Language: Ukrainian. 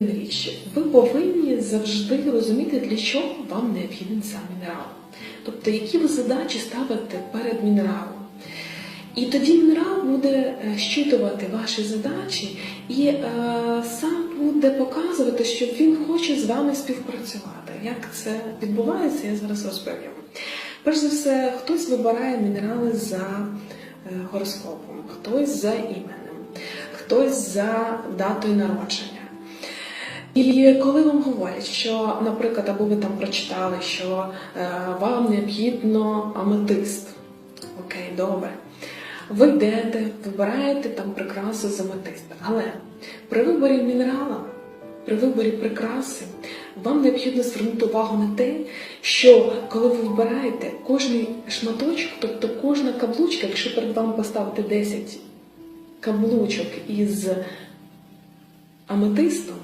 річ, ви повинні завжди розуміти, для чого вам необхіден сам мінерал. Тобто, які ви задачі ставите перед мінералом. І тоді мінерал буде е, щитувати ваші задачі і е, сам буде показувати, що він хоче з вами співпрацювати. Як це відбувається, я зараз розповім. Перш за все, хтось вибирає мінерали за е, гороскопом, хтось за іменем, хтось за датою народження. І коли вам говорять, що, наприклад, або ви там прочитали, що е, вам необхідно аметист, окей, добре. Ви йдете, вибираєте там прикрасу з аметиста. Але при виборі мінерала, при виборі прикраси, вам необхідно звернути увагу на те, що коли ви вибираєте кожний шматочок, тобто кожна каблучка, якщо перед вами поставити 10 каблучок із аметистом,